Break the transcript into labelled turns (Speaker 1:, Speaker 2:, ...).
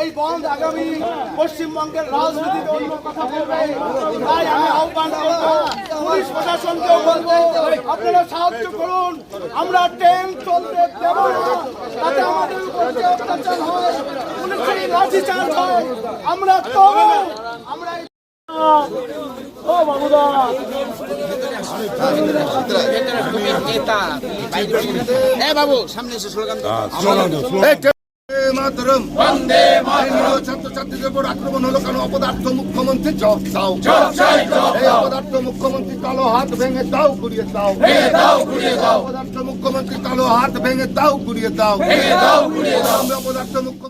Speaker 1: এই
Speaker 2: বন্ধ আগামী পশ্চিমবঙ্গের রাজনীতিতে কথা বলবে। আমি আহ্বান করব পুলিশ প্রশাসনকেও বলব আপনারা সাহায্য করুন। আমরা ট্রেন চলতে দেব না তাতে আমাদের উপর যে অত্যাচার হয় পুলিশের লাঠি চার্জ হয় আমরা তবু আমরা এই- ও বাবুদা
Speaker 3: মাতরম। বন্দে মাতরম। ছাত্রছাত্রীদের উপর আক্রমণ হলো কেন? অপদার্থ মুখ্যমন্ত্রী জব দাও এই অপদার্থ মুখ্যমন্ত্রী কালো হাত ভেঙে দাও ঘুরিয়ে দাও। অপদার্থ মুখ্যমন্ত্রী কালো হাত ভেঙে দাও ঘুরিয়ে দাও। অপদার্থ মুখ্যমন্ত্রী